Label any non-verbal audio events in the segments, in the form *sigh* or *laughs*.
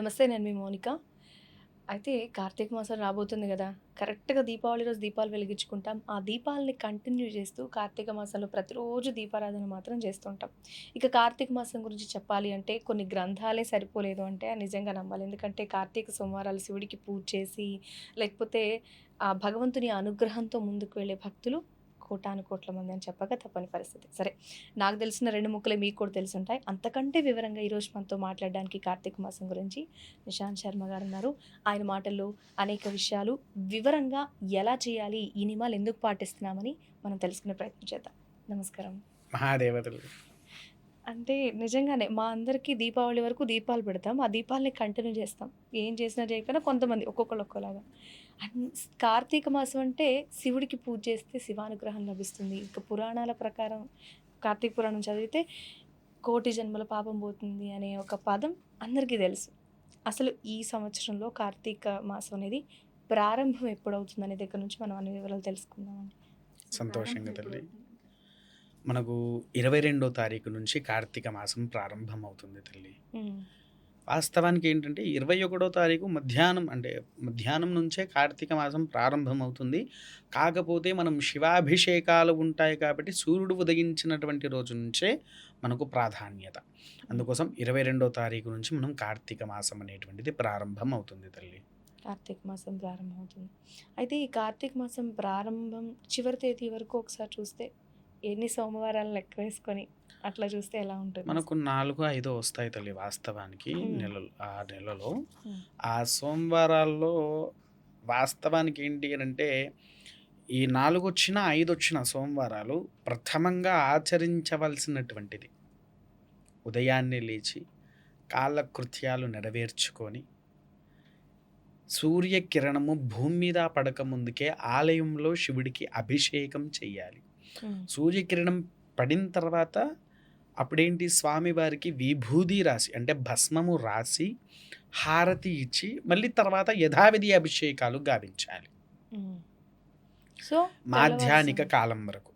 నమస్తే నేను మీ మౌనిక. అయితే కార్తీక మాసం రాబోతుంది కదా. కరెక్ట్గా దీపావళి రోజు దీపాలు వెలిగించుకుంటాం. ఆ దీపాలని కంటిన్యూ చేస్తూ కార్తీక మాసంలో ప్రతిరోజు దీపారాధన మాత్రం చేస్తుంటాం ఇక కార్తీక మాసం గురించి చెప్పాలి అంటే కొన్ని గ్రంథాలే సరిపోలేదు అంటే నిజంగా నమ్మాలి. ఎందుకంటే కార్తీక సోమవారాలు శివుడికి పూజ చేసి లేకపోతే ఆ భగవంతుని అనుగ్రహంతో ముందుకు వెళ్ళే భక్తులు కోటాను కోట్ల మంది అని చెప్పక తప్పని పరిస్థితి. సరే నాకు తెలిసిన రెండు ముక్కలే మీకు కూడా తెలిసి ఉంటాయి అంతకంటే వివరంగా ఈరోజు మనతో మాట్లాడడానికి కార్తీక మాసం గురించి నిశాంత్ శర్మ గారు ఉన్నారు. ఆయన మాటల్లో అనేక విషయాలు వివరంగా ఎలా చేయాలి ఈ నియమాలు ఎందుకు పాటిస్తున్నామని మనం తెలుసుకునే ప్రయత్నం చేద్దాం. నమస్కారం. మహాదేవతలు. అంటే నిజంగానే మా అందరికీ దీపావళి వరకు దీపాలు పెడతాం. ఆ దీపాలని కంటిన్యూ చేస్తాం. ఏం చేసినా చేయకపోయినా కొంతమంది ఒక్కొక్కరు ఒక్కోలాగా. అండ్ కార్తీక మాసం అంటే శివుడికి పూజ చేస్తే శివానుగ్రహం లభిస్తుంది. ఇక పురాణాల ప్రకారం కార్తీక పురాణం చదివితే కోటి జన్మల పాపం పోతుంది అనే ఒక పదం అందరికీ తెలుసు. అసలు ఈ సంవత్సరంలో కార్తీక మాసం అనేది ప్రారంభం ఎప్పుడవుతుంది అనే దగ్గర నుంచి మనం అన్ని వివరాలు తెలుసుకుందామండి. సంతోషంగా తల్లి. మనకు ఇరవై రెండో తారీఖు నుంచి కార్తీక మాసం ప్రారంభం అవుతుంది తల్లి వాస్తవానికి ఏంటంటే ఇరవై ఒకటో తారీఖు మధ్యాహ్నం అంటే మధ్యాహ్నం నుంచే కార్తీక మాసం ప్రారంభం అవుతుంది కాకపోతే మనం శివాభిషేకాలు ఉంటాయి కాబట్టి సూర్యుడు ఉదయించినటువంటి రోజు నుంచే మనకు ప్రాధాన్యత. అందుకోసం ఇరవై రెండో తారీఖు నుంచి మనం కార్తీక మాసం అనేటువంటిది ప్రారంభం అవుతుంది తల్లి. కార్తీక మాసం ప్రారంభం అవుతుంది అయితే ఈ కార్తీక మాసం ప్రారంభం చివరి తేదీ వరకు ఒకసారి చూస్తే ఎన్ని సోమవారాలు లెక్క వేసుకొని అట్లా చూస్తే ఎలా ఉంటుంది మనకు నాలుగు ఐదో వస్తాయి తల్లి వాస్తవానికి. నెలలు ఆ నెలలో. ఆ సోమవారాల్లో వాస్తవానికి ఏంటి అని అంటే ఈ నాలుగు వచ్చిన ఐదు వచ్చిన సోమవారాలు ప్రథమంగా ఆచరించవలసినటువంటిది ఉదయాన్నే లేచి కాలకృత్యాలు నెరవేర్చుకొని సూర్యకిరణము భూమి మీద పడక ముందుకే ఆలయంలో శివుడికి అభిషేకం చేయాలి సూర్యకిరణం పడిన తర్వాత అప్పుడేంటి స్వామివారికి విభూది రాసి అంటే భస్మము రాసి హారతి ఇచ్చి మళ్ళీ తర్వాత యథావిధి అభిషేకాలు గావించాలి. సో మాధ్యానిక. కాలం వరకు.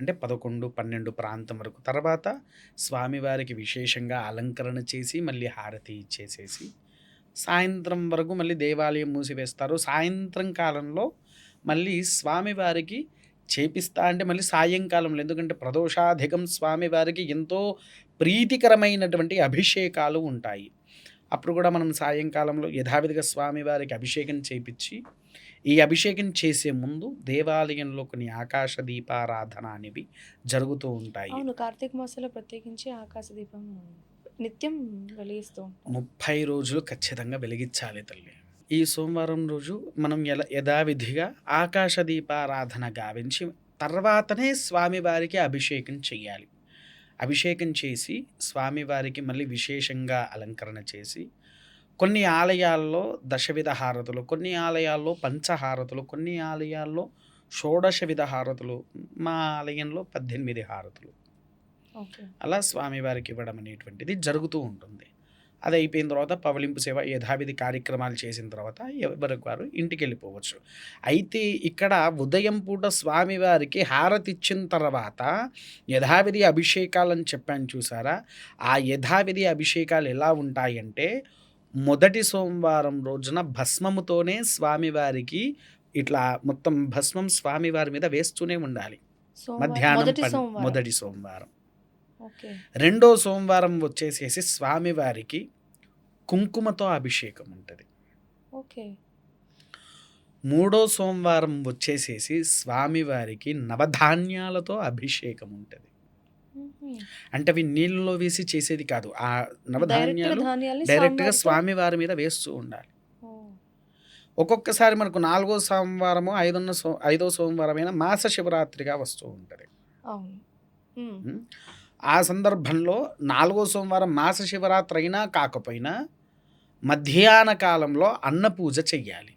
అంటే పదకొండు పన్నెండు ప్రాంతం వరకు తర్వాత స్వామివారికి విశేషంగా అలంకరణ చేసి మళ్ళీ హారతి ఇచ్చేసేసి సాయంత్రం వరకు మళ్ళీ దేవాలయం మూసివేస్తారు సాయంత్రం కాలంలో మళ్ళీ స్వామివారికి చేపిస్తా అంటే మళ్ళీ సాయంకాలంలో. ఎందుకంటే ప్రదోషాధికం స్వామివారికి ఎంతో ప్రీతికరమైనటువంటి అభిషేకాలు ఉంటాయి. అప్పుడు కూడా మనం సాయంకాలంలో యథావిధిగా స్వామివారికి అభిషేకం చేపించి ఈ అభిషేకం చేసే ముందు దేవాలయంలో కొన్ని ఆకాశ దీపారాధన అనేవి జరుగుతూ ఉంటాయి. అవును కార్తీక మాసంలో ప్రత్యేకించి ఆకాశ దీపం నిత్యం వెలిగిస్తూ ముప్పై రోజులు ఖచ్చితంగా వెలిగించాలి తల్లి. ఈ సోమవారం రోజు మనం ఎలా యథావిధిగా ఆకాశ దీపారాధన గావించి తర్వాతనే స్వామివారికి అభిషేకం చెయ్యాలి. అభిషేకం చేసి స్వామివారికి మళ్ళీ విశేషంగా అలంకరణ చేసి కొన్ని ఆలయాల్లో దశవిధ హారతులు కొన్ని ఆలయాల్లో పంచహారతులు కొన్ని ఆలయాల్లో షోడశ విధ హారతులు మా ఆలయంలో పద్దెనిమిది హారతులు. అలా స్వామివారికి ఇవ్వడం అనేటువంటిది జరుగుతూ ఉంటుంది. అది అయిపోయిన తర్వాత పవలింపు సేవ యథావిధి కార్యక్రమాలు చేసిన తర్వాత ఎవరికి వారు ఇంటికి వెళ్ళిపోవచ్చు అయితే ఇక్కడ ఉదయం పూట స్వామివారికి హారతి ఇచ్చిన తర్వాత యథావిధి అభిషేకాలని చెప్పాను చూసారా? ఆ యథావిధి అభిషేకాలు ఎలా ఉంటాయంటే మొదటి సోమవారం రోజున భస్మముతోనే స్వామివారికి ఇట్లా మొత్తం భస్మం స్వామివారి మీద వేస్తూనే ఉండాలి. మధ్యాహ్నం మొదటి సోమవారం. రెండో సోమవారం వచ్చేసేసి స్వామివారికి కుంకుమతో అభిషేకం ఉంటుంది. ఓకే. మూడో సోమవారం వచ్చేసేసి స్వామివారికి నవధాన్యాలతో అభిషేకం ఉంటుంది. అంటే అవి నీళ్ళలో వేసి చేసేది కాదు. ఆ నవధాన్యాలు డైరెక్ట్గా స్వామివారి మీద వేస్తూ ఉండాలి. ఒక్కొక్కసారి మనకు నాలుగో సోమవారము ఐదున్న సో ఐదో సోమవారమైన మాస శివరాత్రిగా వస్తూ ఉంటుంది? ఆ సందర్భంలో నాలుగో సోమవారం మాస శివరాత్రి అయినా కాకపోయినా మధ్యాహ్న కాలంలో అన్న పూజ చెయ్యాలి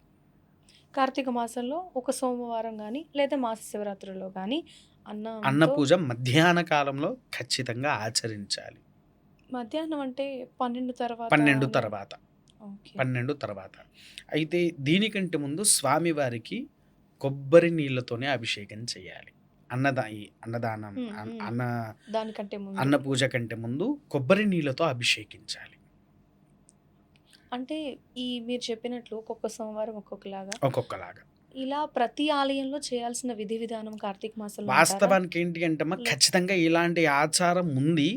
కార్తీక మాసంలో ఒక సోమవారం కానీ లేదా మాస శివరాత్రిలో కానీ అన్న అన్న పూజ మధ్యాహ్న కాలంలో ఖచ్చితంగా ఆచరించాలి మధ్యాహ్నం అంటే పన్నెండు తర్వాత పన్నెండు? తర్వాత. పన్నెండు తర్వాత అయితే దీనికంటే ముందు స్వామివారికి కొబ్బరి నీళ్ళతోనే అభిషేకం చేయాలి అన్నదా ఈ అన్నదానం అన్న- దానికంటే అన్న పూజ కంటే ముందు కొబ్బరి నీళ్ళతో అభిషేకించాలి అంటే ఈ మీరు చెప్పినట్లు ఒక్కొక్క సోమవారం ఒక్కొక్కలాగా. ఒక్కొక్కలాగా. ఇలా ప్రతి ఆలయంలో చేయాల్సిన విధి విధానం కార్తీక మాసంలో? వాస్తవానికి ఏంటి అంటే ఖచ్చితంగా ఇలాంటి ఆచారం ఉంది.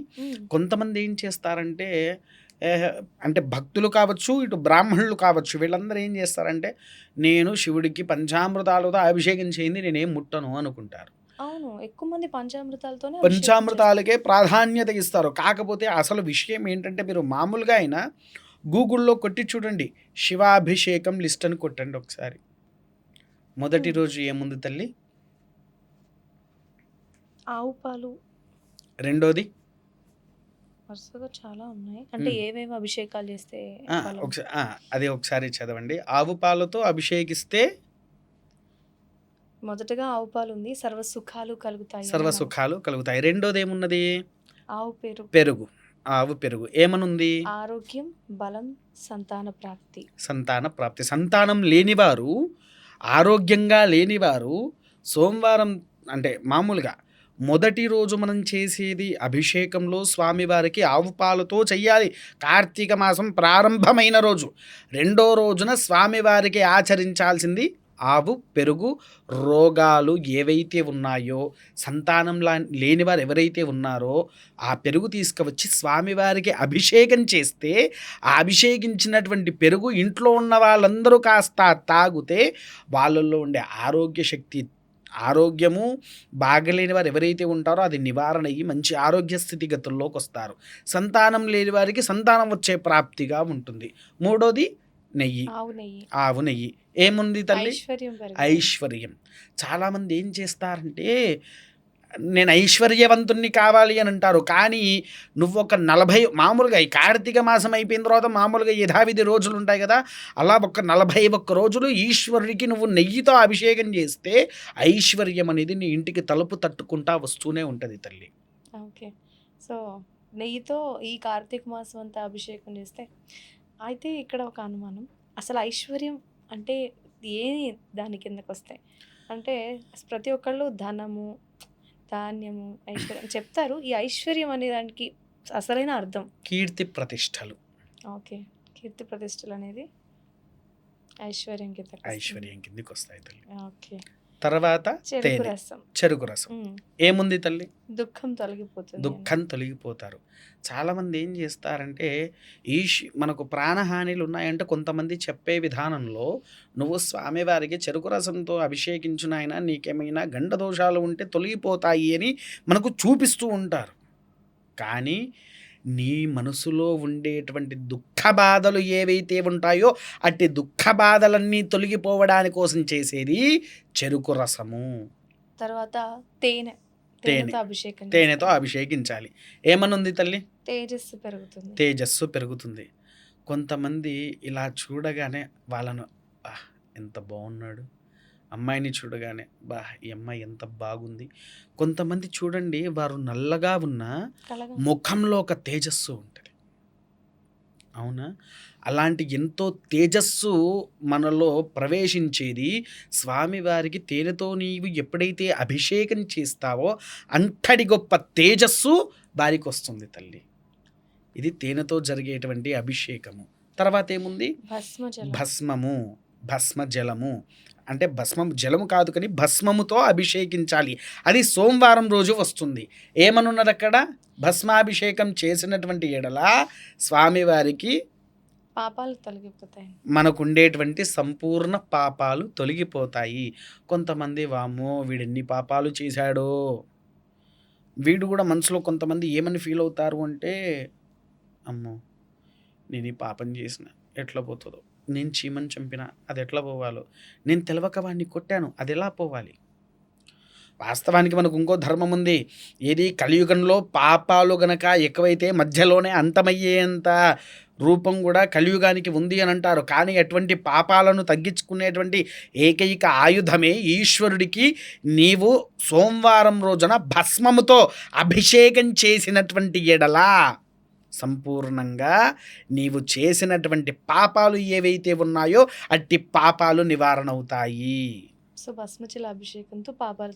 కొంతమంది ఏం చేస్తారంటే అంటే భక్తులు కావచ్చు, ఇటు బ్రాహ్మణులు కావచ్చు వీళ్ళందరూ ఏం చేస్తారంటే నేను శివుడికి పంచామృతాలతో అభిషేకం చేయంది నేనేం ముట్టను అనుకుంటారు. అవును. ఎక్కువ మంది పంచామృతాలతోనే. పంచామృతాలకే ప్రాధాన్యత ఇస్తారు. కాకపోతే అసలు విషయం ఏంటంటే మీరు మామూలుగా అయినా గూగుల్‌లో కొట్టి చూడండి. శివాభిషేకం లిస్ట్ అని కొట్టండి ఒకసారి. మొదటి. రోజు ఏముంది తల్లి? ఆవు పాలు. రెండోది? వరుసగా చాలా ఉన్నాయి. అంటే. ఏవేవి అభిషేకాలు చేస్తే ఆ! అది ఒకసారి చదవండి. ఆవు పాలతో అభిషేకిస్తే మొదటగా ఆవు పాలుంది. సర్వ సుఖాలు కలుగుతాయి సర్వ సుఖాలు కలుగుతాయి. రెండోదేమున్నది? ఆవు పెరుగు. పెరుగు. ఆవు పెరుగు. ఏమనుంది? ఆరోగ్యం, బలం, సంతాన ప్రాప్తి. సంతాన ప్రాప్తి. సంతానం లేనివారు, ఆరోగ్యంగా లేనివారు సోమవారం అంటే మామూలుగా మొదటి రోజు మనం చేసేది అభిషేకంలో స్వామివారికి ఆవు పాలతో చెయ్యాలి. కార్తీక మాసం ప్రారంభమైన రోజు. రెండో రోజున స్వామివారికి ఆచరించాల్సింది ఆవు పెరుగు. రోగాలు ఏవైతే ఉన్నాయో, సంతానం లా లేనివారు ఎవరైతే ఉన్నారో ఆ పెరుగు తీసుకువచ్చి స్వామివారికి అభిషేకం చేస్తే, ఆ అభిషేకించినటువంటి పెరుగు ఇంట్లో ఉన్న వాళ్ళందరూ కాస్త తాగితే వాళ్ళల్లో ఉండే ఆరోగ్య శక్తి ఆరోగ్యము బాగలేని వారు ఎవరైతే ఉంటారో అది నివారణ అయ్యి మంచి ఆరోగ్య స్థితిగతుల్లోకొస్తారు. సంతానం లేని వారికి సంతానం వచ్చే ప్రాప్తిగా ఉంటుంది. మూడోది నెయ్యి. ఆవు నెయ్యి. ఏముంది తల్లి? ఐశ్వర్యం. చాలామంది ఏం చేస్తారంటే నేను ఐశ్వర్యవంతుడిని కావాలి అని అంటారు. కానీ నువ్వొక 40 మామూలుగా ఈ కార్తీక మాసం అయిపోయిన తర్వాత మామూలుగా యథావిధి రోజులు ఉంటాయి కదా! అలా ఒక 41 రోజులు ఈశ్వరుడికి నువ్వు నెయ్యితో అభిషేకం చేస్తే ఐశ్వర్యం అనేది నీ ఇంటికి తలుపు తట్టుకుంటా వస్తూనే ఉంటది తల్లి. ఓకే. సో, నెయ్యితో ఈ కార్తీక మాసం అంతా అభిషేకం చేస్తే అయితే ఇక్కడ ఒక అనుమానం. అసలు ఐశ్వర్యం అంటే ఏవి దాని కిందకొస్తాయి? అంటే ప్రతి ఒక్కళ్ళు ధనము, ధాన్యము, ఐశ్వర్యం చెప్తారు. ఈ ఐశ్వర్యం అనే దానికి అసలైన అర్థం. కీర్తి ప్రతిష్టలు. ఓకే. కీర్తి ప్రతిష్టలనేది ఐశ్వర్యం కిందకొస్తుంది. ఐశ్వర్యం కిందకొస్తాయి తల్లి. ఓకే. తర్వాత చెరుకు. రసం. చెరుకు రసం. ఏముంది తల్లి? దుఃఖం తొలగిపోతుంది. దుఃఖం తొలగిపోతారు. చాలామంది ఏం చేస్తారంటే ఈష్ మనకు ప్రాణహానిలు ఉన్నాయంటే కొంతమంది చెప్పే విధానంలో నువ్వు స్వామివారికి చెరుకు రసంతో అభిషేకించు నాయనా నీకేమైనా గండ దోషాలు ఉంటే తొలగిపోతాయి అని మనకు చూపిస్తూ ఉంటారు. కానీ నీ మనసులో ఉండేటువంటి దుఃఖ బాధలు ఏవైతే ఉంటాయో అట్టి దుఃఖ బాధలన్నీ తొలగిపోవడాని కోసం చేసేది చెరుకు రసము. తర్వాత తేనె. తేనె. తేనెతో అభిషేకం తేనెతో. అభిషేకించాలి. ఏమనుంది తల్లి? తేజస్సు పెరుగుతుంది. తేజస్సు పెరుగుతుంది. కొంతమంది ఇలా చూడగానే వాళ్ళను! ఎంత బాగున్నాడు. అమ్మాయిని చూడగానే అబ్బా! ఈ అమ్మాయి ఎంత బాగుంది. కొంతమంది చూడండి వారు నల్లగా ఉన్నా ముఖంలో ఒక తేజస్సు ఉంటది. అవునా? అలాంటి ఎంతో తేజస్సు మనలో ప్రవేశించేది స్వామివారికి తేనెతో నీవు ఎప్పుడైతే అభిషేకం చేస్తావో అంతటి గొప్ప తేజస్సు వారికొస్తుంది తల్లి. ఇది తేనెతో జరిగేటువంటి అభిషేకము. తర్వాత ఏముంది? భస్మము. భస్మ జలము. అంటే భస్మం జలము కాదు కానీ భస్మముతో అభిషేకించాలి. అది సోమవారం రోజు వస్తుంది. ఏమనున్నదక్కడ? భస్మాభిషేకం చేసినటువంటి ఎడల స్వామివారికి పాపాలు తొలగిపోతాయి. మనకుండేటువంటి సంపూర్ణ పాపాలు తొలగిపోతాయి. కొంతమంది వామ్మో! వీడెన్ని పాపాలు చేశాడో! వీడు కూడా మనసులో కొంతమంది ఏమని ఫీల్ అవుతారు అంటే అమ్మో! నేను ఈ పాపం చేసిన ఎట్లా పోతదో. నేను చీమని చంపిన అది ఎట్లా పోవాలో. నేను తెలవక వాడిని కొట్టాను అది ఎలా పోవాలి. వాస్తవానికి మనకు ఇంకో ధర్మం ఉంది. ఏది కలియుగంలో పాపాలు గనక ఎక్కువైతే మధ్యలోనే అంతమయ్యేంత రూపం కూడా కలియుగానికి ఉంది అని అంటారు. కానీ అటువంటి పాపాలను తగ్గించుకునేటువంటి ఏకైక ఆయుధమే ఈశ్వరుడికి నీవు సోమవారం రోజున భస్మముతో అభిషేకం చేసినటువంటి ఎడల సంపూర్ణంగా నీవు చేసినటువంటి పాపాలు ఏవైతే ఉన్నాయో అట్టి పాపాలు నివారణ అవుతాయి. సో అభిషేకంతో పాపాలు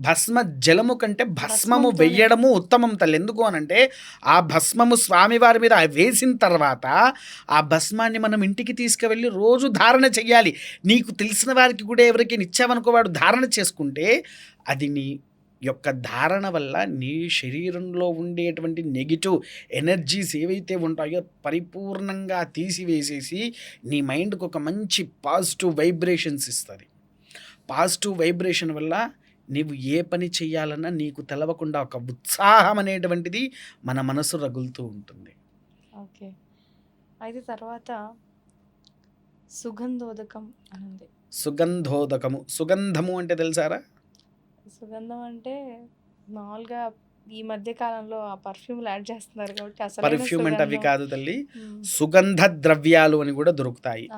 భస్మ జలము కంటే భస్మము. వెయ్యడము ఉత్తమం తల్లి ఎందుకు అనంటే ఆ భస్మము స్వామివారి మీద వేసిన తర్వాత ఆ భస్మాన్ని మనం ఇంటికి తీసుకువెళ్ళి రోజు ధారణ చెయ్యాలి నీకు తెలిసిన వారికి కూడా ఎవరికి ఇచ్చావనుకో వాడు ధారణ చేసుకుంటే అది నీ యొక్క ధారణ వల్ల నీ శరీరంలో ఉండేటువంటి నెగిటివ్ ఎనర్జీస్ ఏవైతే ఉంటాయో పరిపూర్ణంగా తీసివేసేసి నీ మైండ్కి ఒక మంచి పాజిటివ్ వైబ్రేషన్స్ ఇస్తుంది. పాజిటివ్ వైబ్రేషన్ వల్ల నీవు ఏ పని చేయాలన్నా నీకు తెలవకుండా ఒక ఉత్సాహం అనేటువంటిది మన మనసు రగులుతూ ఉంటుంది. ఓకే. అయితే తర్వాత సుగంధోదకం అని ఉంది. సుగంధోదకము. సుగంధము అంటే తెలుసారా? సుగంధం అంటే మామూలుగా ఈ మధ్య కాలంలో ఆ పర్ఫ్యూమ్లు యాడ్ చేస్తున్నారు కాబట్టి అసలు పర్ఫ్యూమ్ అంటే అవి కాదు తల్లి. సుగంధ ద్రవ్యాలు అని కూడా దొరుకుతాయి.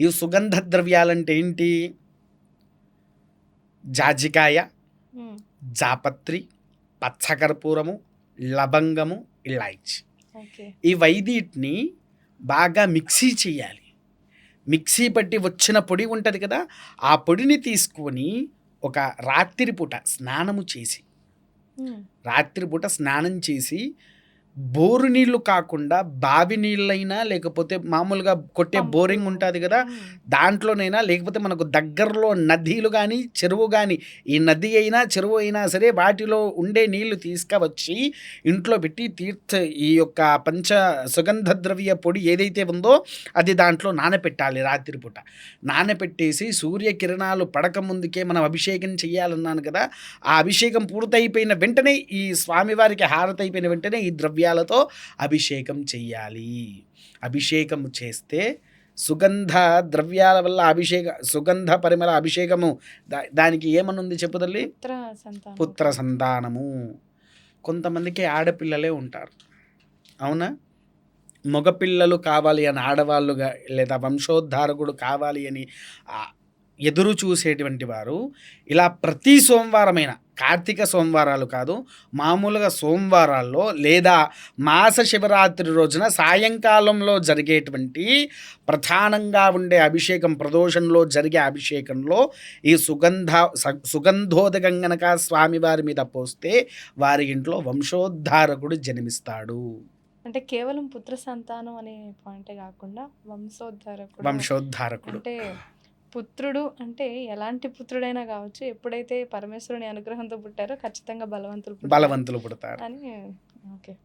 ఈ సుగంధ ద్రవ్యాలంటే ఏంటి? జాజికాయ జాపత్రి పచ్చకర్పూరము లవంగము ఇలాచి ఈ వైదిటిని బాగా మిక్సీ చేయాలి. మిక్సీ పట్టి వచ్చిన పొడి ఉంటుంది కదా ఆ పొడిని తీసుకొని ఒక రాత్రిపూట స్నానము చేసి రాత్రిపూట స్నానం చేసి బోరు నీళ్ళు కాకుండా బావి నీళ్ళైనా లేకపోతే మామూలుగా కొట్టే బోరింగ్ ఉంటుంది కదా దాంట్లోనైనా లేకపోతే మనకు దగ్గరలో నదీలు కానీ చెరువు కానీ ఈ నది అయినా చెరువు అయినా సరే వాటిలో ఉండే నీళ్ళు తీసుకువచ్చి ఇంట్లో పెట్టి తీర్థ ఈ యొక్క పంచ సుగంధ ద్రవ్య పొడి ఏదైతే ఉందో అది దాంట్లో నానపెట్టాలి రాత్రిపూట. నానపెట్టేసి సూర్యకిరణాలు పడక ముందుకే మనం అభిషేకం చేయాలన్నాను కదా ఆ అభిషేకం పూర్తయిపోయిన వెంటనే ఈ స్వామివారికి హారతి అయిపోయిన వెంటనే ఈ ద్రవ్యాలతో అభిషేకం చెయ్యాలి. అభిషేకం చేస్తే సుగంధ ద్రవ్యాల వల్ల అభిషేక సుగంధ పరిమళ అభిషేకము దా- దానికి ఏమనుంది చెప్పు తల్లి? పుత్ర సంతానం పుత్ర సంతానము. కొంతమందికి ఆడపిల్లలే ఉంటారు. అవునా? మగపిల్లలు కావాలి అని ఆడవాళ్ళుగా లేదా వంశోద్ధారకుడు కావాలి అని ఎదురు చూసేటువంటి వారు ఇలా ప్రతి సోమవారమైన కార్తీక సోమవారాలు కాదు మామూలుగా సోమవారాల్లో లేదా మాస శివరాత్రి రోజున సాయంకాలంలో జరిగేటువంటి ప్రధానంగా ఉండే అభిషేకం ప్రదోషంలో జరిగే అభిషేకంలో ఈ సుగంధ సుగంధోదకం గనక స్వామివారి మీద పోస్తే వారి ఇంట్లో వంశోద్ధారకుడు జన్మిస్తాడు. అంటే కేవలం పుత్ర సంతానం అనే పాయింటే కాకుండా వంశోద్ధారకుడు వంశోద్ధారకుడు. అంటే పుత్రుడు అంటే ఎలాంటి పుత్రుడైనా కావచ్చు ఎప్పుడైతే పరమేశ్వరుని అనుగ్రహంతో పుట్టారో ఖచ్చితంగా బలవంతులు బలవంతులు పుడతారు. అని ఓకే.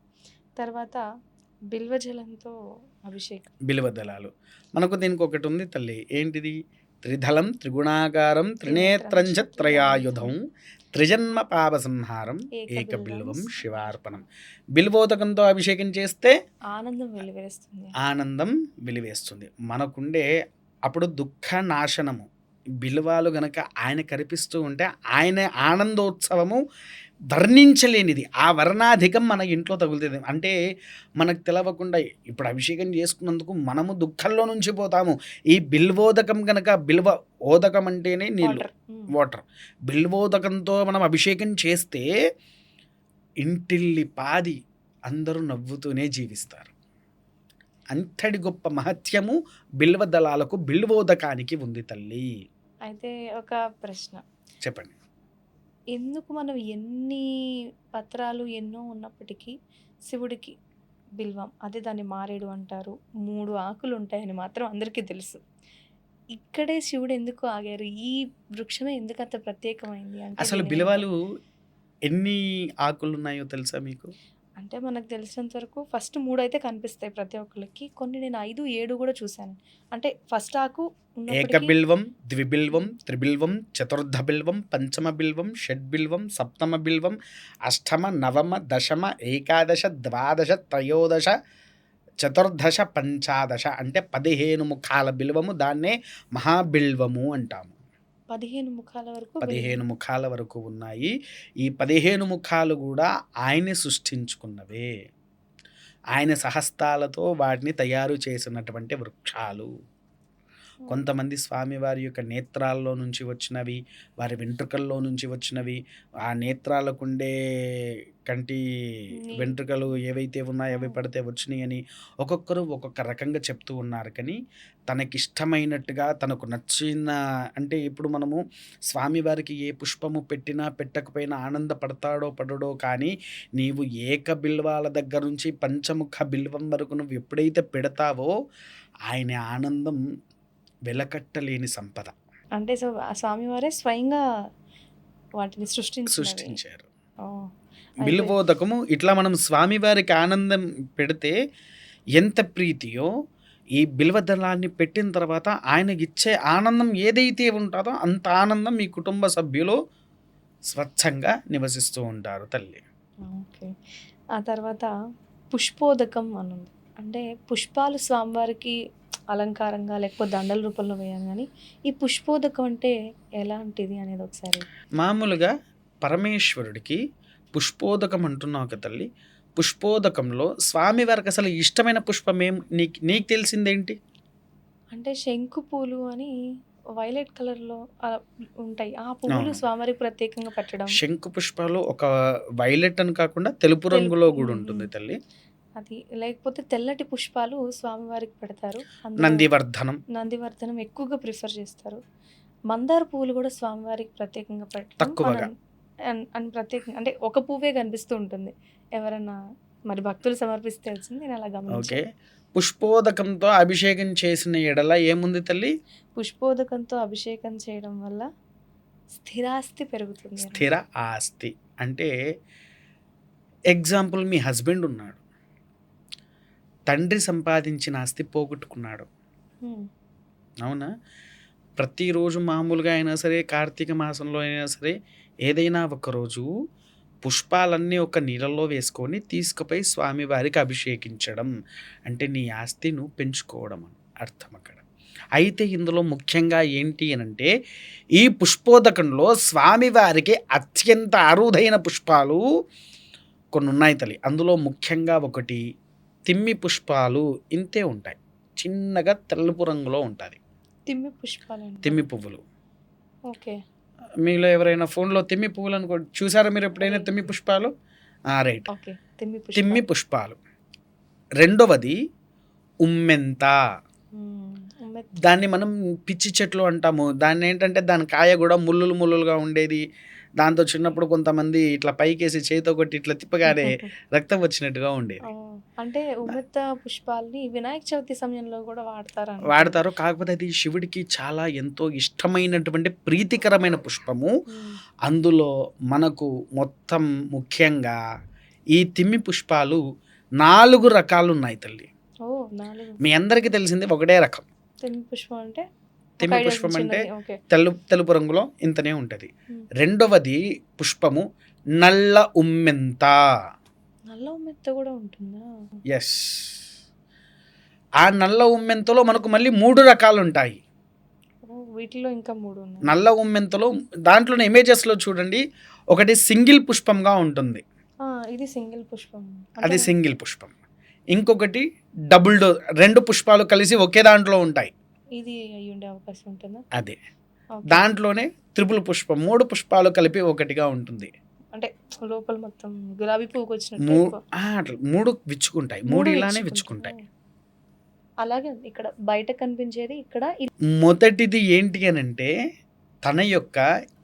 తర్వాత బిల్వజలంతో అభిషేకం. బిలువదళాలు మనకు దీనికి ఒకటి ఉంది తల్లి. ఏంటిది? త్రిదళం త్రిగుణాకారం త్రినేత్రంచ త్రయాయుధం త్రిజన్మ పాప సంహారం ఏక బిల్వం. శివార్పణం. బిల్వోదకంతో అభిషేకం చేస్తే ఆనందం వెలువరిస్తుంది ఆనందం వెలివేస్తుంది. మనకుండే అప్పుడు దుఃఖ నాశనము బిలువాలు గనక ఆయన కనిపిస్తూ ఉంటే ఆయన ఆనందోత్సవము వర్ణించలేనిది. ఆ వర్ణాధికం మన ఇంట్లో తగులుతుంది. అంటే మనకు తెలవకుండా ఇప్పుడు అభిషేకం చేసుకున్నందుకు మనము దుఃఖంలో నుంచి పోతాము. ఈ బిల్వోదకం గనక బిల్వ ఓదకం అంటేనే నీళ్ళు. వాటర్. బిల్వోదకంతో మనం అభిషేకం చేస్తే ఇంటిల్లి పాది అందరూ నవ్వుతూనే జీవిస్తారు. అంతటి గొప్ప మహత్యము బిల్వ దళాలకు బిల్వోదకానికి ఉంది తల్లి. అయితే ఒక ప్రశ్న. చెప్పండి. ఎందుకు మనం ఎన్ని పత్రాలు ఎన్నో ఉన్నప్పటికీ శివుడికి బిల్వం అదే దాన్ని మారేడు అంటారు మూడు ఆకులు ఉంటాయని మాత్రం అందరికీ తెలుసు. ఇక్కడే శివుడు ఎందుకు ఆగారు? ఈ వృక్షమే ఎందుకు అంత ప్రత్యేకమైంది? అంటే అసలు బిలవాలు ఎన్ని ఆకులు ఉన్నాయో తెలుసా మీకు? అంటే మనకు తెలిసినంత వరకు ఫస్ట్ మూడు అయితే కనిపిస్తాయి ప్రతి ఒక్కరికి కొన్ని నేను ఐదు ఏడు కూడా చూశాను. అంటే ఫస్ట్ ఆకు ఏకబిల్వం ద్విబిల్వం త్రిబిల్వం చతుర్థ బిల్వం పంచమ బిల్వం షడ్బిల్వం సప్తమ బిల్వం అష్టమ నవమ దశమ ఏకాదశ ద్వాదశ త్రయోదశ చతుర్దశ పంచాదశ. అంటే పదిహేను ముఖాల బిల్వము దాన్నే మహాబిల్వము అంటాము. పదిహేను ముఖాల వరకు పదిహేను ముఖాల వరకు ఉన్నాయి. ఈ పదిహేను ముఖాలు కూడా ఆయనే సృష్టించుకున్నవే. ఆయన సహస్తాలతో వాటిని తయారు చేసినటువంటి వృక్షాలు. కొంతమంది స్వామివారి యొక్క నేత్రాల్లో నుంచి వచ్చినవి వారి వెంట్రుకల్లో నుంచి వచ్చినవి ఆ నేత్రాలకు ఉండే కంటి వెంట్రుకలు ఏవైతే ఉన్నాయో అవి. పడితే వచ్చినాయి అని ఒక్కొక్కరు ఒక్కొక్క రకంగా చెప్తూ ఉన్నారు కానీ తనకిష్టమైనట్టుగా తనకు నచ్చిన అంటే ఇప్పుడు మనము స్వామివారికి ఏ పుష్పము పెట్టినా పెట్టకపోయినా ఆనందపడతాడో పడడో కానీ నీవు ఏక బిల్వాల దగ్గర నుంచి పంచముఖ బిల్వం వరకు నువ్వు ఎప్పుడైతే పెడతావో ఆయన ఆనందం వెలకట్టలేని సంపద. అంటే సో ఆ స్వామివారే స్వయంగా వాటిని సృష్టించినవి. సృష్టించారు. బిల్వోదకము ఇట్లా మనం స్వామివారికి ఆనందం పెడితే ఎంత ప్రీతియో ఈ బిల్వదళాన్ని పెట్టిన తర్వాత ఆయనకి ఇచ్చే ఆనందం ఏదైతే ఉంటుందో అంత ఆనందం మీ కుటుంబ సభ్యులు స్వచ్ఛంగా నివసిస్తూ ఉంటారు తల్లి. ఓకే. ఆ తర్వాత పుష్పోదకం అని ఉంది అంటే పుష్పాలు స్వామివారికి అలంకారంగా లేకపోతే దండల రూపంలో వేయాలి కానీ ఈ పుష్పోదకం అంటే ఎలాంటిది అనేది ఒకసారి. మామూలుగా పరమేశ్వరుడికి పుష్పోదకం అంటున్నావు కదా తల్లి. పుష్పోదకంలో స్వామివారికి అసలు ఇష్టమైన పుష్పం ఏం? నీకు నీకు తెలిసిందేంటి? అంటే శంకు పూలు అని వైలెట్ కలర్లో ఉంటాయి. ఆ పువ్వులు. స్వామివారికి ప్రత్యేకంగా పెట్టడం. శంకు పుష్పాలు ఒక వైలెట్ అని కాకుండా తెలుపు రంగులో కూడా. ఉంటుంది తల్లి. అది లేకపోతే తెల్లటి పుష్పాలు స్వామివారికి పెడతారు. నందివర్ధనం. నందివర్ధనం ఎక్కువగా ప్రిఫర్ చేస్తారు. మందార పువ్వులు కూడా స్వామివారికి ప్రత్యేకంగా పెట్టడం అన్- ప్రత్యేకంగా అంటే ఒక పువ్వే కనిపిస్తూ ఉంటుంది. ఎవరైనా మరి భక్తులు సమర్పిస్తే వచ్చింది నేను అలా ఓకే. గమనించాను పుష్పోదకంతో అభిషేకం చేసిన ఎడల ఏముంది తల్లి? పుష్పోదకంతో అభిషేకం చేయడం వల్ల స్థిరాస్తి పెరుగుతుంది. స్థిర ఆస్తి. అంటే ఎగ్జాంపుల్ మీ హస్బెండ్ ఉన్నాడు. తండ్రి సంపాదించిన ఆస్తి పోగొట్టుకున్నాడు. అవునా? ప్రతిరోజు మామూలుగా అయినా సరే కార్తీక మాసంలో అయినా సరే ఏదైనా ఒక రోజు పుష్పాలన్నీ ఒక నీళ్ళలో వేసుకొని తీసుకుపోయి స్వామివారికి అభిషేకించడం అంటే నీ ఆస్తి నువ్వు పెంచుకోవడం అని అర్థం అక్కడ. అయితే ఇందులో ముఖ్యంగా ఏంటి అని అంటే ఈ పుష్పోదకంలో స్వామివారికి అత్యంత అరుదైన పుష్పాలు కొన్ని ఉన్నాయి తల్లి. అందులో ముఖ్యంగా ఒకటి తిమ్మి పుష్పాలు ఇంతే ఉంటాయి. చిన్నగా తెల్లపు రంగులో ఉంటుంది. తిమ్మి పుష్పాలు. తిమ్మి పువ్వులు. ఓకే. మీలో ఎవరైనా ఫోన్లో తిమ్మి పువ్వులు అనుకో చూసారా మీరు ఎప్పుడైనా తిమ్మి పుష్పాలు? రైట్. ఓకే. తిమ్మి పుష్పాలు. రెండవది ఉమ్మెంత. దాన్ని మనం పిచ్చి చెట్లు అంటాము. దాన్ని ఏంటంటే దాని కాయ కూడా ముళ్ళులు ముళ్ళులుగా ఉండేది. దాంతో చిన్నప్పుడు కొంతమంది ఇట్లా పైకేసి చేతితో కొట్టి ఇట్లా తిప్పగానే *laughs* రక్తం వచ్చినట్టుగా ఉండేది. అంటే ఉమ్మెత్త పుష్పాలని వినాయక చవితి సమయంలో కూడా వాడతారు వాడతారు. కాకపోతే అది శివుడికి చాలా ఎంతో ఇష్టమైనటువంటి ప్రీతికరమైన పుష్పము. అందులో మనకు మొత్తం ముఖ్యంగా ఈ తిమ్మి పుష్పాలు నాలుగు రకాలు ఉన్నాయి తల్లి మీ అందరికీ తెలిసింది ఒకటే రకం. తిమ్మి పుష్పం అంటే? తిమ్మి పుష్పం అంటే తెల్లు తెలుపు రంగులో ఇంతనే ఉంటుంది. రెండవది పుష్పము నల్ల ఉమ్మెంత. నల్ల ఉమ్మెత్త కూడా ఉంటుందా? ఎస్ ఆ నల్ల ఉమ్మెంతలో మనకు మళ్ళీ మూడు రకాలు ఉంటాయి వీటిలో ఇంకా మూడు నల్ల ఉమ్మెంతలో దాంట్లోనే ఇమేజెస్లో చూడండి ఒకటి సింగిల్ పుష్పంగా ఉంటుంది. ఇది సింగిల్ పుష్పం. అది సింగిల్ పుష్పం. ఇంకొకటి డబుల్ డోర్ రెండు పుష్పాలు కలిసి ఒకే దాంట్లో ఉంటాయి. ఇది ఉండే అవకాశం ఉంటుందా అదే. దాంట్లోనే త్రిపుల్ పుష్పం మూడు పుష్పాలు కలిపి ఒకటిగా ఉంటుంది అంటే లోపల మొత్తం గులాబీ పువ్వుకి అట్లా మూడు విచ్చుకుంటాయి మూడు ఇలానే విచ్చుకుంటాయి. అలాగే. ఇక్కడ బయట కనిపించేది ఇక్కడ. మొదటిది ఏంటి అని అంటే తన యొక్క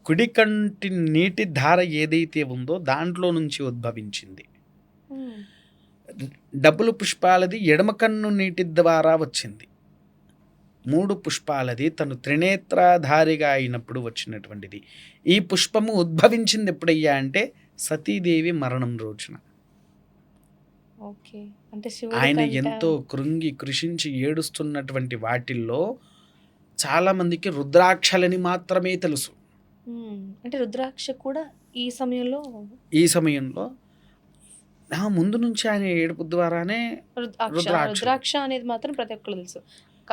కుడి కంటి నీటి ధార ఏదైతే ఉందో దాంట్లో నుంచి ఉద్భవించింది. డబ్బులు పుష్పాలది ఎడమ కన్ను నీటి ద్వారా వచ్చింది మూడు పుష్పాలది తను త్రినేత్రధారిగా అయినప్పుడు వచ్చినటువంటిది. ఈ పుష్పము ఉద్భవించింది ఎప్పుడయ్యా అంటే సతీదేవి మరణం రోజున. ఓకే. అంటే శివుడి ఆయన ఎంతో కృంగి కృషించి ఏడుస్తున్నటువంటి వాటిల్లో చాలా మందికి రుద్రాక్షలని మాత్రమే తెలుసు. అంటే రుద్రాక్ష కూడా ఈ సమయంలో ఈ సమయంలో ముందు నుంచి ఆయన ఏడుపు ద్వారానే రుద్రాక్ష అనేది మాత్రం ప్రతి ఒక్కరు తెలుసు.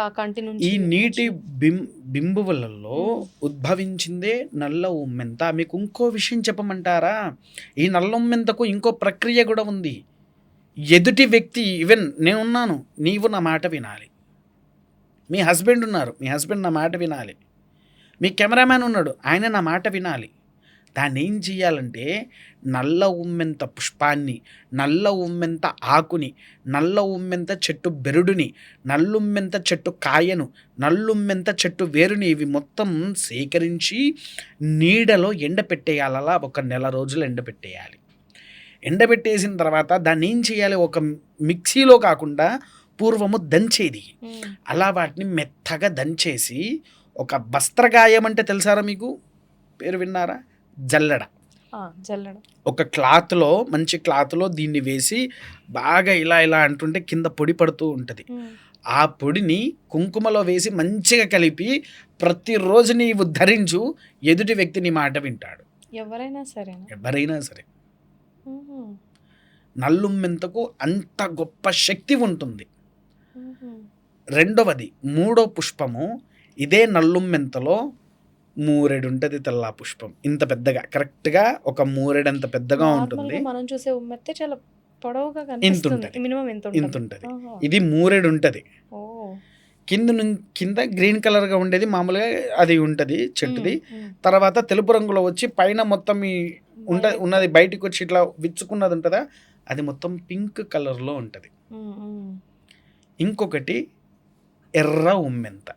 కంటి నుంచి ఈ నీటి బిం బింబువులలో. ఉద్భవించిందే నల్ల ఉమ్మెంత. మీకు ఇంకో విషయం చెప్పమంటారా? ఈ నల్ల ఉమ్మెంతకు ఇంకో ప్రక్రియ కూడా ఉంది. ఎదుటి వ్యక్తి ఈవెన్ నేనున్నాను నీవు నా మాట వినాలి. మీ హస్బెండ్ ఉన్నారు మీ హస్బెండ్ నా మాట వినాలి. మీ కెమెరామ్యాన్ ఉన్నాడు ఆయన నా మాట వినాలి. దాన్ని ఏం చేయాలంటే నల్ల ఉమ్మెంత పుష్పాన్ని నల్ల ఉమ్మెంత ఆకుని నల్ల ఉమ్మెంత చెట్టు బెరుడుని నల్లుమ్మెంత చెట్టు కాయను నల్లుమ్మెంత చెట్టు వేరుని ఇవి మొత్తం సేకరించి నీడలో ఎండపెట్టేయాలి అలా ఒక నెల రోజులు ఎండపెట్టేయాలి. ఎండబెట్టేసిన తర్వాత దాన్ని ఏం చేయాలి ఒక మిక్సీలో కాకుండా పూర్వము దంచేది. అలా వాటిని మెత్తగా దంచేసి ఒక వస్త్రగాయం అంటే తెలుసారా మీకు? పేరు విన్నారా? జల్లెడ. జల్లడం. ఒక క్లాత్లో మంచి క్లాత్లో దీన్ని వేసి బాగా ఇలా ఇలా అంటుంటే కింద పొడి పడుతూ ఉంటుంది. ఆ పొడిని కుంకుమలో వేసి మంచిగా కలిపి ప్రతిరోజు నీవు ధరించు ఎదుటి వ్యక్తి నీ మాట వింటాడు. ఎవరైనా సరేనా? ఎవరైనా సరే. నల్లుమ్మెంతకు అంత గొప్ప శక్తి ఉంటుంది. రెండవది మూడో పుష్పము ఇదే నల్లుమ్మెంతలో మూరెడు ఉంటుంది తెల్ల పుష్పం. ఇంత పెద్దగా కరెక్ట్గా ఒక మూరెడంత పెద్దగా ఉంటుంది. మనం చూసే ఉమ్మెత్తే చాలా పొడవుగా కనిపిస్తుంది. ఉంటది. మినిమం ఎంత ఇంత ఉంటుంది. ఇది మూరెడు ఉంటుంది కింద కింద గ్రీన్ కలర్గా ఉండేది మామూలుగా అది ఉంటుంది చెట్టుది. తర్వాత తెలుపు రంగులో వచ్చి పైన మొత్తం ఈ ఉంట. ఉన్నది బయటికి వచ్చి ఇట్లా విచ్చుకున్నది ఉంటుందా? అది మొత్తం పింక్ కలర్లో ఉంటుంది. ఇంకొకటి ఎర్ర ఉమ్మెంత.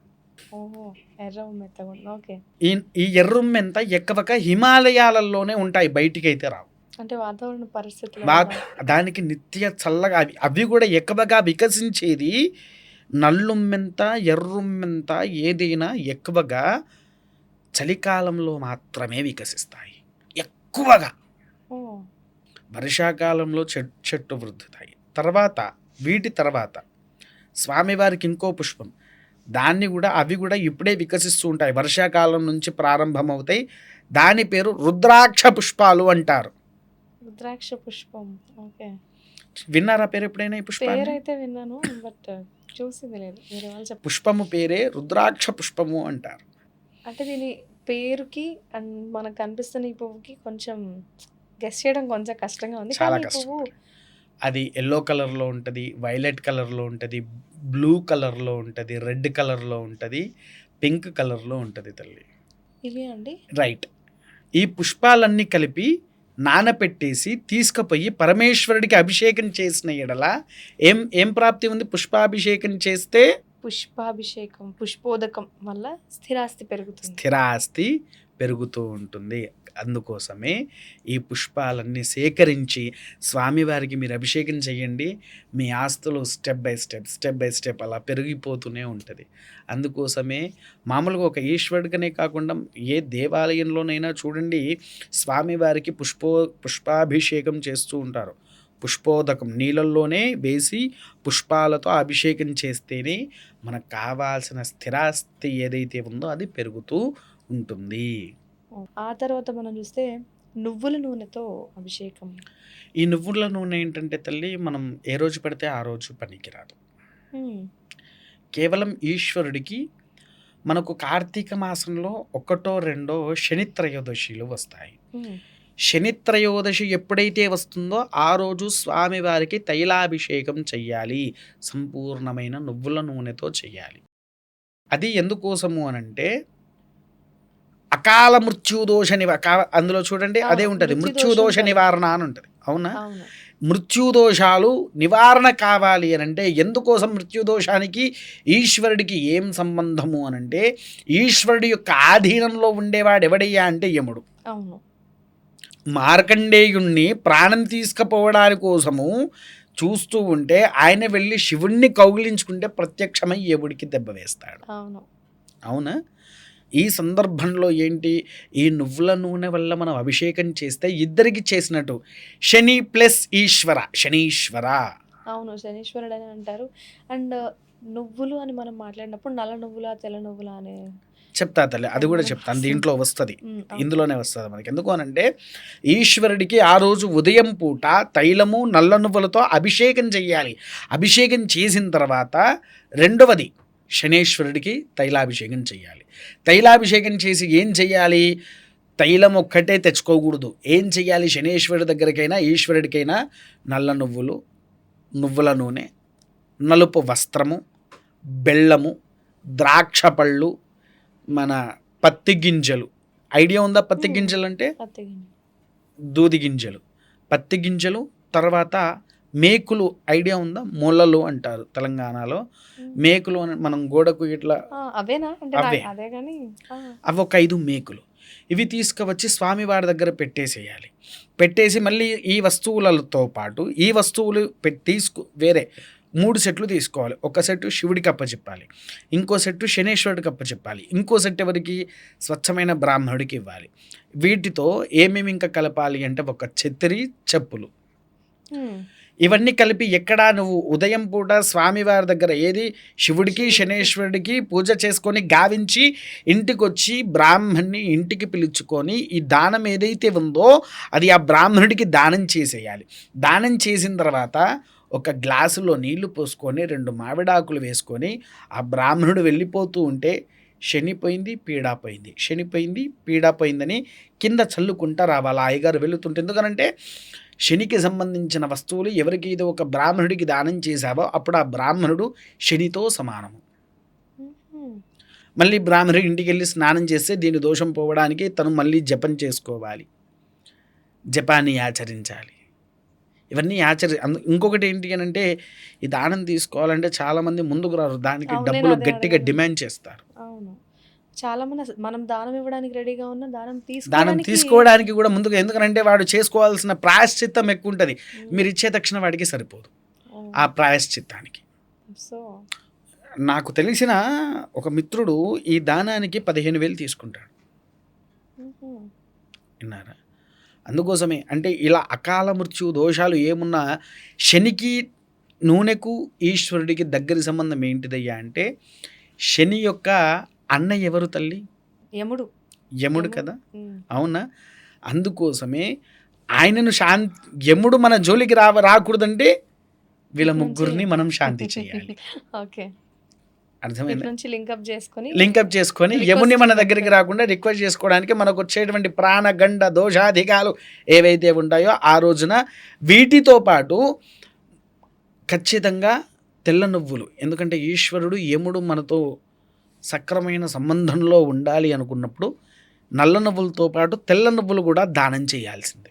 ఓకే. ఈ ఈ ఎర్ర ఉమ్మెంత ఎక్కువగా హిమాలయాలలోనే ఉంటాయి బయటికి అయితే రావు. అంటే వాతావరణ పరిస్థితులు వా దానికి నిత్య చల్లగా అవి అవి కూడా ఎక్కువగా వికసించేది నల్లుమ్మెంత ఎర్రుమ్మెంత ఏదైనా ఎక్కువగా చలికాలంలో మాత్రమే వికసిస్తాయి. ఎక్కువగా. వర్షాకాలంలో చెట్ చెట్టు వృద్ధుతాయి. తర్వాత వీటి తర్వాత స్వామివారికి ఇంకో పుష్పం. దాన్ని కూడా అవి కూడా ఇప్పుడే వికసిస్తూ ఉంటాయి. వర్షాకాలం నుంచి ప్రారంభమవుతాయి. దాని పేరు రుద్రాక్ష పుష్పాలు అంటారు. రుద్రాక్ష పుష్పం. ఓకే. విన్నారా పేరు ఎప్పుడైనా ఈ పుష్పాన్ని? అయితే విన్నాను బట్ చూసింది లేదు. పుష్పము పేరే రుద్రాక్ష పుష్పము అంటారు. అంటే దీని పేరుకి అండ్ మనకు కనిపిస్తున్న ఈ పువ్వుకి కొంచెం గెస్ చేయడం కొంచెం కష్టంగా ఉంది. చాలా. పువ్వు అది ఎల్లో కలర్లో ఉంటుంది వైలెట్ కలర్లో ఉంటుంది బ్లూ కలర్లో ఉంటుంది రెడ్ కలర్లో ఉంటుంది పింక్ కలర్లో ఉంటుంది తల్లి. ఇవి అండి? రైట్. ఈ పుష్పాలన్నీ కలిపి నానపెట్టేసి తీసుకుపోయి పరమేశ్వరుడికి అభిషేకం చేసిన ఎడల ఏం ఏం ప్రాప్తి ఉంది? పుష్పాభిషేకం చేస్తే పుష్పాభిషేకం పుష్పోదకం వల్ల స్థిరాస్తి పెరుగుతుంది. స్థిరాస్తి పెరుగుతూ ఉంటుంది. అందుకోసమే ఈ పుష్పాలన్నీ సేకరించి స్వామివారికి మీరు అభిషేకం చేయండి. మీ ఆస్తులు step by step step by step అలా పెరిగిపోతూనే ఉంటుంది. అందుకోసమే మామూలుగా ఒక ఈశ్వరుడికనే కాకుండా ఏ దేవాలయంలోనైనా చూడండి స్వామివారికి పుష్పో పుష్పాభిషేకం చేస్తూ ఉంటారు. పుష్పోదకం నీళ్ళల్లోనే వేసి పుష్పాలతో అభిషేకం చేస్తేనే మనకు కావాల్సిన స్థిరాస్తి ఏదైతే ఉందో అది పెరుగుతూ ఉంటుంది. ఆ తర్వాత మనం చూస్తే నువ్వుల నూనెతో అభిషేకం. ఈ నువ్వుల నూనె ఏంటంటే తల్లి మనం ఏ రోజు పెడితే ఆ రోజు పనికిరాదు. కేవలం ఈశ్వరుడికి మనకు కార్తీక మాసంలో ఒకటో రెండో శని త్రయోదశిలు వస్తాయి. హ్మ్. శని త్రయోదశి ఎప్పుడైతే వస్తుందో ఆ రోజు స్వామివారికి తైలాభిషేకం చెయ్యాలి. సంపూర్ణమైన నువ్వుల నూనెతో చెయ్యాలి. అది ఎందుకోసము అనంటే అకాల మృత్యుదోష నివ అందులో చూడండి అదే ఉంటుంది. మృత్యుదోషం. నివారణ అని ఉంటుంది. అవునా? మృత్యుదోషాలు నివారణ కావాలి అని అంటే ఎందుకోసం మృత్యుదోషానికి ఈశ్వరుడికి ఏం సంబంధము అని అంటే ఈశ్వరుడి యొక్క ఆధీనంలో ఉండేవాడు ఎవడయ్యా అంటే యముడు. మార్కండేయుణ్ణి ప్రాణం తీసుకుపోవడానికి కోసము చూస్తూ ఉంటే ఆయన వెళ్ళి శివుణ్ణి కౌగిలించుకుంటే ప్రత్యక్షమై యముడికి దెబ్బ వేస్తాడు. అవునా? ఈ సందర్భంలో ఏంటి? ఈ నువ్వుల నూనె వల్ల మనం అభిషేకం చేస్తే ఇద్దరికి చేసినట్టు. శని ప్లస్ ఈశ్వర. శనీశ్వర. అవును శనీశ్వరుడు అని అంటారు. అండ్ నువ్వులు అని మనం మాట్లాడినప్పుడు నల్ల నువ్వుల తెల్ల నువ్వుల అనే చెప్తా తల్లి అది కూడా చెప్తాను దీంట్లో వస్తుంది. ఇందులోనే వస్తుంది మనకి. ఎందుకు అనంటే ఈశ్వరుడికి ఆ రోజు ఉదయం పూట తైలము నల్ల నువ్వులతో అభిషేకం చెయ్యాలి అభిషేకం చేసిన తర్వాత రెండవది శనేశ్వరుడికి తైలాభిషేకం చేయాలి. తైలాభిషేకం చేసి ఏం చెయ్యాలి? తైలం ఒక్కటే తెచ్చుకోకూడదు. ఏం చెయ్యాలి? శనేశ్వరుడి దగ్గరికైనా ఈశ్వరుడికైనా నల్ల నువ్వులు నువ్వుల నూనె నలుపు వస్త్రము బెల్లము ద్రాక్ష పళ్ళు మన పత్తి గింజలు. ఐడియా ఉందా పత్తి. గింజలు. అంటే. దూది గింజలు. పత్తి గింజలు తర్వాత మేకులు ఐడియా ఉందా? మొలలు అంటారు తెలంగాణలో. మేకులు అని మనం గోడకు ఇట్లా అవేనా? అవే. అవి ఒక ఐదు మేకులు. ఇవి తీసుకువచ్చి స్వామివారి దగ్గర పెట్టేసేయాలి. పెట్టేసి మళ్ళీ ఈ వస్తువులతో పాటు ఈ వస్తువులు పెట్టి తీసుకు వేరే మూడు సెట్లు తీసుకోవాలి. ఒక సెట్ శివుడికి అప్పచెప్పాలి. ఇంకో సెట్ శనేశ్వరుడికి అప్పచెప్పాలి. ఇంకో సెట్ ఎవరికి? స్వచ్ఛమైన బ్రాహ్మణుడికి ఇవ్వాలి. వీటితో ఏమేమి ఇంకా కలపాలి అంటే ఒక చెత్తిరి చెప్పులు. ఇవన్నీ కలిపి ఎక్కడా నువ్వు ఉదయం పూట స్వామివారి దగ్గర ఏది? శివుడికి శనేశ్వరుడికి పూజ చేసుకొని గావించి ఇంటికి వచ్చి బ్రాహ్మణ్ణి ఇంటికి పిలుచుకొని ఈ దానం ఏదైతే ఉందో అది ఆ బ్రాహ్మణుడికి దానం చేసేయాలి. దానం చేసిన తర్వాత ఒక గ్లాసులో నీళ్ళు పోసుకొని రెండు మామిడాకులు వేసుకొని ఆ బ్రాహ్మణుడు వెళ్ళిపోతూ ఉంటే శనిపోయింది పీడా పోయింది శనిపోయింది పీడా పోయిందని కింద చల్లుకుంటా రావాలి. ఆ అయ్యగారు వెళుతుంటే ఎందుకనంటే శనికి సంబంధించిన వస్తువులు ఎవరికి ఇది ఒక బ్రాహ్మణుడికి దానం చేశావో అప్పుడు ఆ బ్రాహ్మణుడు శనితో సమానము. మళ్ళీ బ్రాహ్మణుడు ఇంటికి వెళ్ళి స్నానం చేస్తే దీని దోషం పోవడానికి తను మళ్ళీ జపం చేసుకోవాలి. జపాన్ని ఆచరించాలి. ఇవన్నీ ఆచరి ఇంకొకటి ఏంటి అని అంటే ఈ దానం తీసుకోవాలంటే చాలామంది ముందుకు రారు. దానికి డబ్బులు గట్టిగా. డిమాండ్ చేస్తారు. అవును. చాలా అసలు మనం దానం ఇవ్వడానికి రెడీగా ఉన్న దానం దానం తీసుకోవడానికి కూడా ముందుకు ఎందుకంటే వాడు చేసుకోవాల్సిన ప్రాయశ్చిత్తం ఎక్కువ ఉంటుంది. మీరు ఇచ్చే తక్షణ వాడికి సరిపోదు. ఆ ప్రాయశ్చిత్తానికి. సో. నాకు తెలిసిన ఒక మిత్రుడు ఈ దానానికి పదిహేను వేలు తీసుకుంటాడు. విన్నారా? అందుకోసమే అంటే ఇలా అకాల మృత్యు దోషాలు ఏమున్నా శనికి నూనెకు ఈశ్వరుడికి దగ్గరి సంబంధం ఏంటిదయ్యా అంటే శని యొక్క అన్న ఎవరు తల్లి? యముడు. యముడు యము. కదా. అవునా? అందుకోసమే ఆయనను శాంతి యముడు మన జోలికి రా రాకూడదంటే వీళ్ళ ముగ్గురిని మనం శాంతి *laughs* చేయాలి. ఓకే. అర్థమైందా? లింకప్ చేసుకొని లింకప్ చేసుకొని యముని మన. దగ్గరికి రాకుండా రిక్వెస్ట్ చేసుకోవడానికి మనకు వచ్చేటువంటి ప్రాణగండ దోషాధికాలు ఏవైతే ఉంటాయో ఆ రోజున వీటితో పాటు ఖచ్చితంగా తెల్ల నువ్వులు. ఎందుకంటే ఈశ్వరుడు యముడు మనతో సక్రమైన సంబంధంలో ఉండాలి అనుకున్నప్పుడు నల్ల నువ్వులతో పాటు తెల్ల నువ్వులు కూడా దానం చేయాల్సిందే.